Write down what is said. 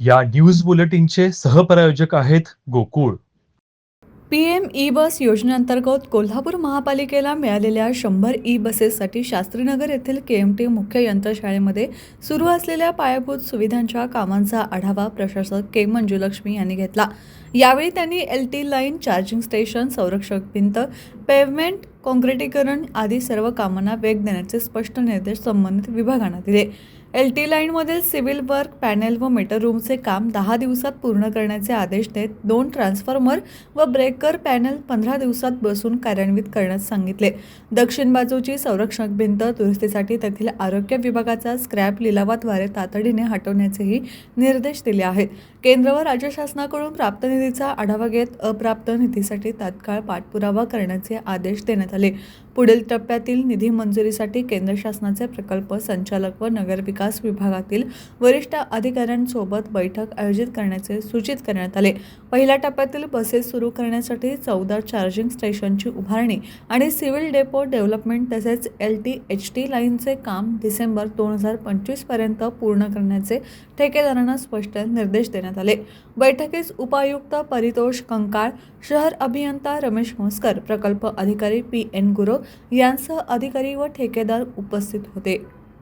या न्यूज बुलेटिनचे सहप्रायोजक आहेत Gokul. P M E bus योजनेअंतर्गत कोल्हापूर महापालिकेला मिळालेल्या शंभर ई बसेससाठी शास्त्रीनगर येथील के एम टी मुख्य यंत्रशाळेमध्ये सुरू असलेल्या पायाभूत सुविधांच्या कामांचा आढावा प्रशासक के मंजुलक्ष्मी यांनी घेतला. यावेळी त्यांनी L T line charging station संरक्षक भिंत पेव्हमेंट काँक्रिटीकरण आदी सर्व कामांना वेग देण्याचे स्पष्ट निर्देश संबंधित विभागांना दिले. एल टी लाईनमधील सिव्हिल वर्क पॅनेल व मीटर रूमचे काम दहा दिवसात पूर्ण करण्याचे आदेश देत दोन ट्रान्सफॉर्मर व ब्रेकर पॅनेल पंधरा दिवसात बसून कार्यान्वित करण्यास सांगितले. दक्षिण बाजूची संरक्षक भिंत दुरुस्तीसाठी तेथील आरोग्य विभागाचा स्क्रॅप लिलावाद्वारे तातडीने हटवण्याचेही निर्देश दिले आहेत. केंद्र व राज्य शासनाकडून प्राप्त निधीचा आढावा घेत अप्राप्त निधीसाठी तात्काळ पाठपुरावा करण्याचे आदेश देण्यात आले. पुढील टप्प्यातील निधी मंजुरीसाठी केंद्र शासनाचे प्रकल्प संचालक व नगरविकास विभागातील वरिष्ठ अधिकाऱ्यांसोबत बैठक आयोजित करण्याचे सूचित करण्यात आले. पहिल्या टप्प्यातील बसेस सुरू करण्यासाठी चौदा चार्जिंग स्टेशनची उभारणी आणि सिव्हिल डेपो डेव्हलपमेंट तसेच एल टी एच टी लाईनचे काम डिसेंबर दोन हजार पंचवीसपर्यंत पूर्ण करण्याचे ठेकेदारांना स्पष्ट निर्देश देण्यात आले. बैठकीस उपायुक्त परितोष कंकाळ शहर अभियंता रमेश म्हसकर प्रकल्प अधिकारी पी एन गुरव यांसह अधिकारी व ठेकेदार उपस्थित होते.